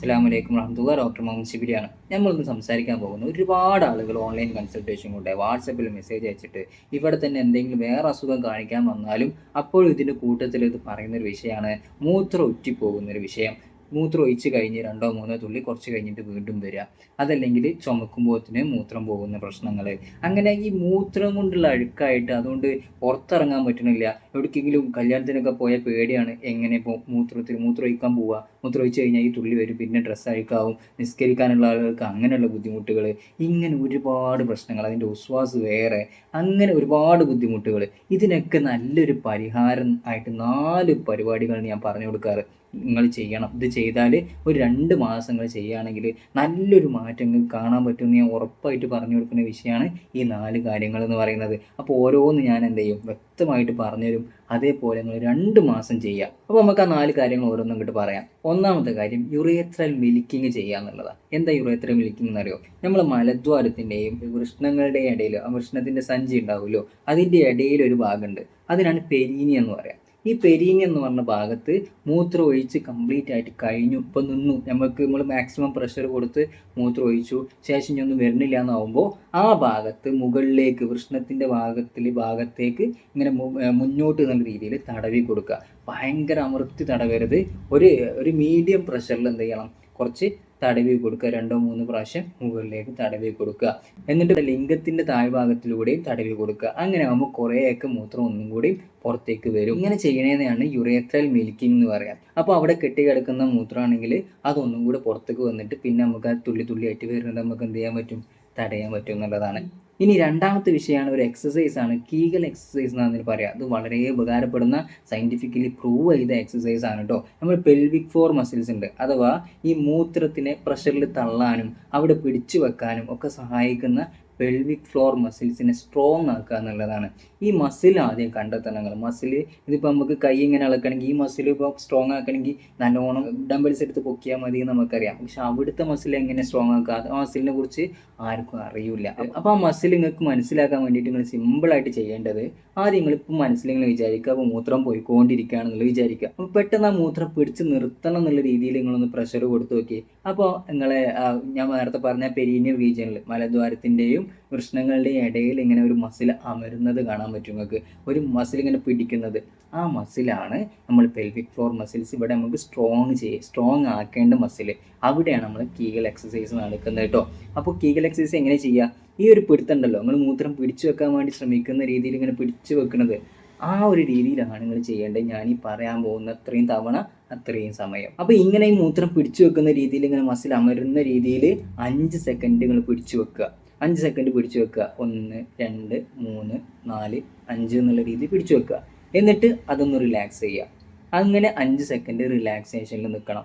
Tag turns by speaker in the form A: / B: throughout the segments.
A: അസ്സാം വലൈക്കും റഹ്മത്തുള്ള ഡോക്ടർ മുഹമ്മദ് ഷിബിരിയാണ് നമ്മളിന്ന് സംസാരിക്കാൻ പോകുന്നത് ഒരുപാട് ആളുകൾ ഓൺലൈൻ കൺസൾട്ടേഷൻ കൊണ്ട് വാട്സപ്പിൽ മെസ്സേജ് അയച്ചിട്ട് ഇവിടെ തന്നെ എന്തെങ്കിലും വേറെ അസുഖം കാണിക്കാൻ വന്നാലും അപ്പോഴും ഇതിന്റെ കൂട്ടത്തിൽ ഇത് പറയുന്നൊരു വിഷയമാണ്. മൂത്രം ഉറ്റിപ്പോകുന്നൊരു വിഷയം. മൂത്രം ഒഴിച്ച് കഴിഞ്ഞ് രണ്ടോ മൂന്നോ തുള്ളി കുറച്ച് കഴിഞ്ഞിട്ട് വീണ്ടും വരിക. അതല്ലെങ്കിൽ ചുമക്കുമ്പോഴത്തിന് മൂത്രം പോകുന്ന പ്രശ്നങ്ങൾ. അങ്ങനെ ഈ മൂത്രം കൊണ്ടുള്ള അഴുക്കായിട്ട് അതുകൊണ്ട് പുറത്തിറങ്ങാൻ പറ്റണില്ല. എവിടേക്കെങ്കിലും കല്യാണത്തിനൊക്കെ പോയ പേടിയാണ്. എങ്ങനെ മൂത്രത്തിൽ മൂത്രം ഒഴിക്കാൻ പോവുക? മൂത്രം ഒഴിച്ച് കഴിഞ്ഞാൽ ഈ തുള്ളി വരും പിന്നെ ഡ്രസ്സ് അഴുക്കാവും നിസ്കരിക്കാനുള്ള ആളുകൾക്ക് അങ്ങനെയുള്ള ബുദ്ധിമുട്ടുകൾ ഇങ്ങനെ ഒരുപാട് പ്രശ്നങ്ങൾ അതിന്റെ ഉസ്വാസ് വേറെ അങ്ങനെ ഒരുപാട് ബുദ്ധിമുട്ടുകൾ. ഇതിനൊക്കെ നല്ലൊരു പരിഹാരം ആയിട്ട് നാല് പരിപാടികൾ ഞാൻ പറഞ്ഞു കൊടുക്കാറ്. നിങ്ങൾ ചെയ്യണം. ഇത് ചെയ്താൽ ഒരു രണ്ട് മാസങ്ങൾ ചെയ്യുകയാണെങ്കിൽ നല്ലൊരു മാറ്റങ്ങൾ കാണാൻ പറ്റുമെന്ന് ഞാൻ ഉറപ്പായിട്ട് പറഞ്ഞു കൊടുക്കുന്ന വിഷയമാണ് ഈ നാല് കാര്യങ്ങൾ എന്ന് പറയുന്നത്. അപ്പോൾ ഓരോന്ന് ഞാൻ എന്ത് ചെയ്യും? വ്യക്തമായിട്ട് പറഞ്ഞുതരും. അതേപോലെ നിങ്ങൾ രണ്ട് മാസം ചെയ്യുക. അപ്പോൾ നമുക്ക് ആ നാല് കാര്യങ്ങൾ ഓരോന്നും ഇങ്ങോട്ട് പറയാം. ഒന്നാമത്തെ കാര്യം യുറേത്രൽ മിൽക്കിങ് ചെയ്യുക എന്നുള്ളതാണ്. എന്താ യുറേത്രൽ മിൽക്കിംഗ് എന്നറിയോ? നമ്മൾ മലദ്വാരത്തിന്റെയും വൃഷ്ണങ്ങളുടെയും ഇടയിൽ ആ വൃഷ്ണത്തിന്റെ സഞ്ചി ഉണ്ടാവുമല്ലോ? അതിന്റെ ഇടയിൽ ഒരു ഭാഗമുണ്ട്. അതിനാണ് പെരീനി എന്ന് പറയാം. ഈ പെരീനി എന്ന് പറഞ്ഞ ഭാഗത്ത് മൂത്രം ഒഴിച്ച് കംപ്ലീറ്റ് ആയിട്ട് കഴിഞ്ഞു. ഇപ്പം നിന്നു. നമുക്ക് നമ്മൾ മാക്സിമം പ്രഷർ കൊടുത്ത് മൂത്രം ഒഴിച്ചു. ശേഷം ഇനി ഒന്നും വരുന്നില്ല എന്നാവുമ്പോൾ ആ ഭാഗത്ത് മുകളിലേക്ക് വൃഷ്ണത്തിന്റെ ഭാഗത്തിൽ ഭാഗത്തേക്ക് ഇങ്ങനെ മുന്നോട്ട് എന്നുള്ള രീതിയിൽ തടവി കൊടുക്കുക. ഭയങ്കര അമർത്തി തടവരുത്. ഒരു ഒരു മീഡിയം പ്രഷറിൽ എന്ത് ചെയ്യണം? കുറച്ച് തടവി കൊടുക്കുക. രണ്ടോ മൂന്ന് പ്രാവശ്യം മുകളിലേക്ക് തടവി കൊടുക്കുക. എന്നിട്ട് ലിംഗത്തിന്റെ താഴ്ഭാഗത്തിലൂടെയും തടവി കൊടുക്കുക. അങ്ങനെ ആകുമ്പോൾ കുറേയൊക്കെ മൂത്രം ഒന്നും കൂടി പുറത്തേക്ക് വരും. ഇങ്ങനെ ചെയ്യണേന്നാണ് യുറേത്രൽ മിൽക്കിംഗ് എന്ന് പറയാം. അപ്പോൾ അവിടെ കെട്ടിക്കിടക്കുന്ന മൂത്രമാണെങ്കിൽ അതൊന്നും കൂടെ പുറത്തേക്ക് വന്നിട്ട് പിന്നെ നമുക്ക് ആ തുള്ളി തുള്ളി ആയിട്ട് വരുന്നത് നമുക്ക് എന്ത് ചെയ്യാൻ പറ്റും? തടയാൻ പറ്റും എന്നുള്ളതാണ്. ഇനി രണ്ടാമത്തെ വിഷയമാണ് ഒരു എക്സസൈസ് ആണ്. കീഗൽ എക്സസൈസ് എന്നാണ് പറയാം. അത് വളരെ ഉപകാരപ്പെടുന്ന സയന്റിഫിക്കലി പ്രൂവ് ചെയ്ത എക്സസൈസ് ആണ് കേട്ടോ നമ്മൾ പെൽവിക് ഫോർ മസിൽസ് ഉണ്ട്. അഥവാ ഈ മൂത്രത്തിനെ പ്രഷറിൽ തള്ളാനും അവിടെ പിടിച്ചു വെക്കാനും ഒക്കെ സഹായിക്കുന്ന പെൽവിക് ഫ്ലോർ മസിൽസിനെ സ്ട്രോങ് ആക്കുക എന്നുള്ളതാണ്. ഈ മസിൽ ആദ്യം കണ്ടെത്തണങ്ങൾ മസിൽ ഇതിപ്പോൾ നമുക്ക് കൈ ഇങ്ങനെ ഇളക്കണമെങ്കിൽ ഈ മസിൽ ഇപ്പോൾ സ്ട്രോങ് ആക്കണമെങ്കിൽ നല്ലോണം ഡംബിൾസ് എടുത്ത് പൊക്കിയാൽ മതി എന്ന് നമുക്കറിയാം. പക്ഷെ അവിടുത്തെ മസിൽ എങ്ങനെ സ്ട്രോങ് ആക്കുക? ആ മസിലിനെ കുറിച്ച് ആർക്കും അറിയില്ല. അപ്പോൾ ആ മസിൽ നിങ്ങൾക്ക് മനസ്സിലാക്കാൻ വേണ്ടിയിട്ട് നിങ്ങൾ സിമ്പിളായിട്ട് ചെയ്യേണ്ടത് ആദ്യം നിങ്ങളിപ്പോൾ മനസ്സിൽ നിങ്ങൾ വിചാരിക്കുക അപ്പോൾ മൂത്രം പോയിക്കൊണ്ടിരിക്കുകയാണെന്നുള്ള വിചാരിക്കുക. അപ്പോൾ പെട്ടെന്ന് ആ മൂത്രം പിടിച്ച് നിർത്തണം എന്നുള്ള രീതിയിൽ നിങ്ങളൊന്ന് പ്രഷർ കൊടുത്തു നോക്കി അപ്പോൾ നിങ്ങളെ ഞാൻ നേരത്തെ പറഞ്ഞ പെരീനിയർ റീജിയനിൽ മലദ്വാരത്തിന്റെയും വൃഷ്ണങ്ങളുടെയും ഇടയിൽ ഇങ്ങനെ ഒരു മസിൽ അമരുന്നത് കാണാൻ പറ്റും നിങ്ങൾക്ക്. ഒരു മസിൽ ഇങ്ങനെ പിടിക്കുന്നത്. ആ മസിലാണ് നമ്മൾ പെൽവിക് ഫ്ലോർ മസിൽസ് ഇവിടെ നമുക്ക് സ്ട്രോങ് ചെയ്യും സ്ട്രോങ് ആക്കേണ്ട മസിൽ. അവിടെയാണ് നമ്മൾ കീഗൽ എക്സസൈസ് നടക്കുന്നത് കേട്ടോ. അപ്പോൾ കീഗൽ എക്സസൈസ് എങ്ങനെ ചെയ്യുക? ഈ ഒരു പിടുത്തുണ്ടല്ലോ നിങ്ങൾ മൂത്രം പിടിച്ചു വെക്കാൻ വേണ്ടി ശ്രമിക്കുന്ന രീതിയിൽ ഇങ്ങനെ പിടിച്ചു വെക്കുന്നത്. ആ ഒരു രീതിയിലാണ് നിങ്ങൾ ചെയ്യേണ്ടത്. ഞാൻ ഈ പറയാൻ പോകുന്ന അത്രയും തവണ അത്രയും സമയം. അപ്പോൾ ഇങ്ങനെ ഈ മൂത്രം പിടിച്ചു വെക്കുന്ന രീതിയിൽ ഇങ്ങനെ മസിൽ അമരുന്ന രീതിയിൽ അഞ്ച് സെക്കൻഡ് നിങ്ങൾ പിടിച്ചു വെക്കുക. അഞ്ച് സെക്കൻഡ് പിടിച്ചു വെക്കുക. ഒന്ന് രണ്ട് മൂന്ന് നാല് അഞ്ച് എന്നുള്ള രീതിയിൽ പിടിച്ചു വെക്കുക. എന്നിട്ട് അതൊന്ന് റിലാക്സ് ചെയ്യുക. അങ്ങനെ അഞ്ച് സെക്കൻഡ് റിലാക്സേഷനിൽ നിൽക്കണം.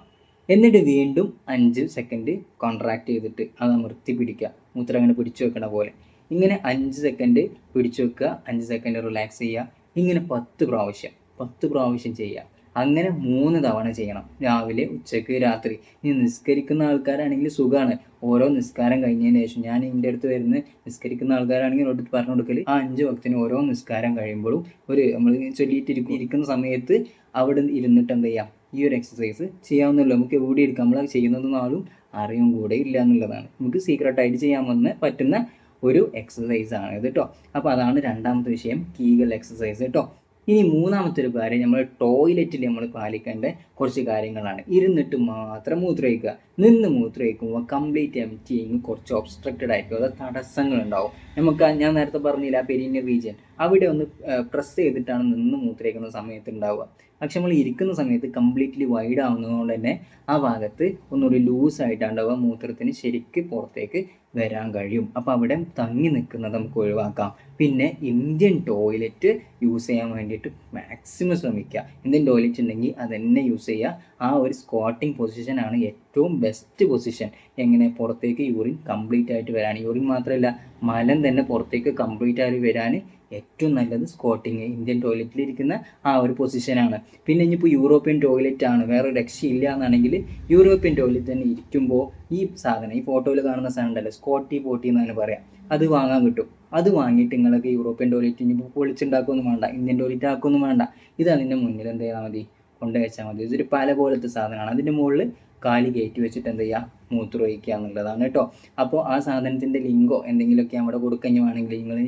A: എന്നിട്ട് വീണ്ടും അഞ്ച് സെക്കൻഡ് കോൺട്രാക്ട് ചെയ്തിട്ട് അത് അമർത്തി പിടിക്കുക. മൂത്രം അങ്ങനെ പിടിച്ചു വെക്കണ പോലെ. ഇങ്ങനെ അഞ്ച് സെക്കൻഡ് പിടിച്ചു വെക്കുക. അഞ്ച് സെക്കൻഡ് റിലാക്സ് ചെയ്യുക. ഇങ്ങനെ പത്ത് പ്രാവശ്യം. പത്ത് പ്രാവശ്യം ചെയ്യുക. അങ്ങനെ മൂന്ന് തവണ ചെയ്യണം. രാവിലെ ഉച്ചയ്ക്ക് രാത്രി. ഇനി നിസ്കരിക്കുന്ന ആൾക്കാരാണെങ്കിൽ സുഖമാണ് ഓരോ നിസ്കാരം കഴിഞ്ഞതിന് ശേഷം ഞാൻ എന്റെ അടുത്ത് വരുന്ന നിസ്കരിക്കുന്ന ആൾക്കാരാണെങ്കിൽ ഒരിടത്ത് പറഞ്ഞു കൊടുക്കൽ ആ അഞ്ച് വക്തിന് ഓരോ നിസ്കാരം കഴിയുമ്പോഴും ഒരു നമ്മൾ ചൊല്ലിയിട്ടിരിക്കും ഇരിക്കുന്ന സമയത്ത് അവിടെ ഇരുന്നിട്ട് എന്ത് ചെയ്യാം? ഈ ഒരു എക്സസൈസ് ചെയ്യാവുന്നല്ലോ നമുക്ക് എവിടെ നമ്മൾ ചെയ്യുന്നത് നാളും അറിയും കൂടെ ഇല്ല എന്നുള്ളതാണ്. നമുക്ക് സീക്രട്ടായിട്ട് ചെയ്യാൻ വന്ന് പറ്റുന്ന ഒരു എക്സസൈസ് ആണ് ഇത് കേട്ടോ അപ്പോൾ അതാണ് രണ്ടാമത്തെ വിഷയം. കീഗൽ എക്സസൈസ് കേട്ടോ ഇനി മൂന്നാമത്തെ ഒരു കാര്യം നമ്മൾ ടോയ്ലറ്റിൽ നമ്മൾ പാലിക്കേണ്ട കുറച്ച് കാര്യങ്ങളാണ്. ഇരുന്നിട്ട് മാത്രം മൂത്രമൊഴിക്കുക. നിന്ന് മൂത്രമൊഴിക്കുമ്പോൾ കംപ്ലീറ്റ് എംറ്റിങ് കുറച്ച് ഒബ്സ്ട്രക്റ്റഡ് ആയിരിക്കും അതായത് തടസ്സങ്ങൾ ഉണ്ടാവും. നമുക്ക് ഞാൻ നേരത്തെ പറഞ്ഞില്ല പെരീനിയർ റീജിയൻ അവിടെ ഒന്ന് പ്രസ് ചെയ്തിട്ടാണ് നിന്ന് മൂത്രമൊഴിക്കുന്ന സമയത്ത് ഉണ്ടാവുക. പക്ഷെ നമ്മൾ ഇരിക്കുന്ന സമയത്ത് കംപ്ലീറ്റ്ലി വൈഡ് ആവുന്നതുകൊണ്ട് തന്നെ ആ ഭാഗത്ത് ഒന്നുകൂടി ലൂസ് ആയിട്ടാണ് ഉണ്ടാവുക. മൂത്രത്തിന് ശരിക്ക് പുറത്തേക്ക് വരാൻ കഴിയും. അപ്പോൾ അവിടെ തങ്ങി നിൽക്കുന്നത് നമുക്ക് ഒഴിവാക്കാം. പിന്നെ ഇന്ത്യൻ ടോയ്ലറ്റ് യൂസ് ചെയ്യാൻ വേണ്ടിയിട്ട് മാക്സിമം ശ്രമിക്കുക. ഇന്ത്യൻ ടോയ്ലറ്റ് ഉണ്ടെങ്കിൽ അത് തന്നെ യൂസ് ചെയ്യുക. ആ ഒരു സ്ക്വാട്ടിംഗ് പൊസിഷനാണ് ഏറ്റവും ബെസ്റ്റ് പൊസിഷൻ എങ്ങനെ പുറത്തേക്ക് യൂറിൻ കംപ്ലീറ്റ് ആയിട്ട് വരാൻ. യൂറിൻ മാത്രമല്ല മലം തന്നെ പുറത്തേക്ക് കംപ്ലീറ്റ് ആയിട്ട് വരാൻ ഏറ്റവും നല്ലത് സ്കോട്ടിങ് ഇന്ത്യൻ ടോയ്ലറ്റിൽ ഇരിക്കുന്ന ആ ഒരു പൊസിഷനാണ് പിന്നെ ഇനിയിപ്പോൾ യൂറോപ്യൻ ടോയ്ലറ്റ് ആണ്. വേറെ രക്ഷയില്ല എന്നാണെങ്കിൽ യൂറോപ്യൻ ടോയ്ലറ്റ് തന്നെ ഇരിക്കുമ്പോൾ ഈ സാധനം ഈ ഫോട്ടോയിൽ കാണുന്ന സാധനം ഉണ്ടല്ലോ സ്കോട്ടി പോട്ടി എന്നാണ് പറയാം. അത് വാങ്ങാൻ കിട്ടും. അത് വാങ്ങിയിട്ട് നിങ്ങളൊക്കെ യൂറോപ്യൻ ടോയ്ലറ്റ് ഇനിയിപ്പോൾ പൊളിച്ചുണ്ടാക്കുകയൊന്നും വേണ്ട. ഇന്ത്യൻ ടോയ്ലറ്റ് ആക്കൊന്നും വേണ്ട. ഇത് അതിന്റെ മുന്നിൽ എന്ത് ചെയ്താൽ മതി? കൊണ്ടുവച്ചാൽ മതി. ഇതൊരു പല പോലത്തെ സാധനമാണ്. അതിന്റെ മുകളിൽ കാലി കയറ്റി വെച്ചിട്ട് എന്ത് ചെയ്യുക മൂത്രമൊഴിക്കുക എന്നുള്ളതാണ് കേട്ടോ. അപ്പോൾ ആ സാധനത്തിന്റെ ലിങ്കോ എന്തെങ്കിലുമൊക്കെ അവിടെ കൊടുക്കഞ്ഞുവാണെങ്കിൽ നിങ്ങൾ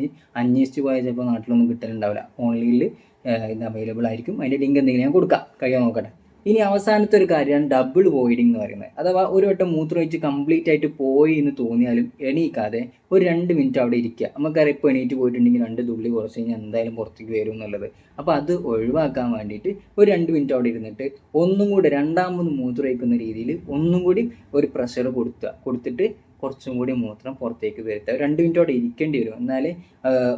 A: അന്വേഷിച്ച് പോയാൽ ചിലപ്പോൾ നാട്ടിലൊന്നും കിട്ടലുണ്ടാവില്ല. ഓൺലൈനിൽ ഇത് അവൈലബിൾ ആയിരിക്കും. അതിന്റെ ലിങ്ക് എന്തെങ്കിലും ഞാൻ കൊടുക്കാം. കഴിയാൻ നോക്കട്ടെ. ഇനി അവസാനത്തെ ഒരു കാര്യമാണ് ഡബിൾ വോയിഡിംഗ് എന്ന് പറയുന്നത്. അഥവാ ഒരു വട്ടം മൂത്രം മൂത്രമൊഴിച്ച് കംപ്ലീറ്റ് ആയിട്ട് പോയി എന്ന് തോന്നിയാലും എണീക്കാതെ ഒരു രണ്ട് മിനിറ്റ് അവിടെ ഇരിക്കുക. നമുക്കറിയാം ഇപ്പോൾ എണീറ്റ് പോയിട്ടുണ്ടെങ്കിൽ രണ്ട് തുള്ളി കുറച്ച് കഴിഞ്ഞാൽ എന്തായാലും പുറത്തേക്ക് വരും എന്നുള്ളത്. അപ്പോൾ അത് ഒഴിവാക്കാൻ വേണ്ടിയിട്ട് ഒരു രണ്ട് മിനിറ്റ് അവിടെ ഇരുന്നിട്ട് ഒന്നും കൂടി രണ്ടാമത് മൂത്രമൊഴിക്കുന്ന രീതിയിൽ ഒന്നും കൂടി ഒരു പ്രഷർ കൊടുക്കുക കൊടുത്തിട്ട് കുറച്ചും കൂടി മൂത്രം പുറത്തേക്ക് വരുത്തുക രണ്ട് മിനിറ്റ് അവിടെ ഇരിക്കേണ്ടി വരും. എന്നാലേ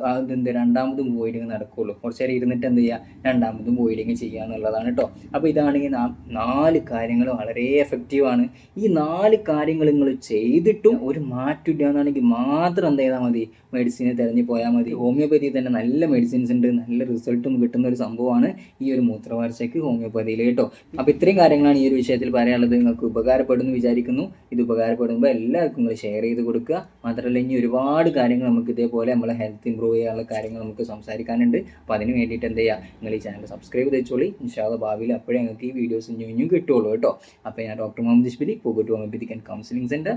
A: അതെന്ത് രണ്ടാമതും ബോയിലിങ് നടക്കുകയുള്ളൂ കുറച്ച് നേരം ഇരുന്നിട്ട് എന്ത് ചെയ്യുക രണ്ടാമതും ബോയിലിങ് ചെയ്യുക എന്നുള്ളതാണ് കേട്ടോ അപ്പോൾ ഇതാണെങ്കിൽ നാം നാല് കാര്യങ്ങൾ വളരെ എഫക്റ്റീവാണ് ഈ നാല് കാര്യങ്ങൾ നിങ്ങൾ ചെയ്തിട്ടും ഒരു മാറ്റില്ല എന്നാണെങ്കിൽ മാത്രം എന്ത് ചെയ്താൽ മതി? മെഡിസിനെ തിരഞ്ഞു പോയാൽ മതി. ഹോമിയോപ്പതി തന്നെ നല്ല മെഡിസിൻസ് ഉണ്ട്. നല്ല റിസൾട്ടും കിട്ടുന്ന ഒരു സംഭവമാണ് ഈ ഒരു മൂത്രവാർച്ചയ്ക്ക് ഹോമിയോപ്പതിയിൽ കേട്ടോ അപ്പോൾ ഇത്രയും കാര്യങ്ങളാണ് ഈ ഒരു വിഷയത്തിൽ പറയാനുള്ളത്. നിങ്ങൾക്ക് ഉപകാരപ്പെടുന്നു വിചാരിക്കുന്നു. ഇത് ഉപകാരപ്പെടുമ്പോൾ എല്ലാവർക്കും ഷെയർ ചെയ്ത് കൊടുക്കുക. മാത്രമല്ല ഇനി ഒരുപാട് കാര്യങ്ങൾ നമുക്ക് ഇതേപോലെ നമ്മളെ ഹെൽത്ത് ഇമ്പ്രൂവ് ചെയ്യാനുള്ള കാര്യങ്ങൾ നമുക്ക് സംസാരിക്കാനുണ്ട്. അപ്പോൾ അതിന് വേണ്ടിയിട്ട് എന്ത് ചെയ്യുക നിങ്ങൾ ഈ ചാനൽ സബ്സ്ക്രൈബ് ചെയ്തോളി ഇൻഷാല്ല ഭാവിയിൽ അപ്പോഴേ ഞങ്ങൾക്ക് ഈ വീഡിയോസ് ഇനിയും കിട്ടുള്ളൂ കേട്ടോ. അപ്പോൾ ഞാൻ ഡോക്ടർ മുഹമ്മദ് ഇഷ്ബിലി പോകട്ട് ഹോമിയോപ്പതിക് ആൻഡ് കൗൺസിലിംഗ് സെന്റർ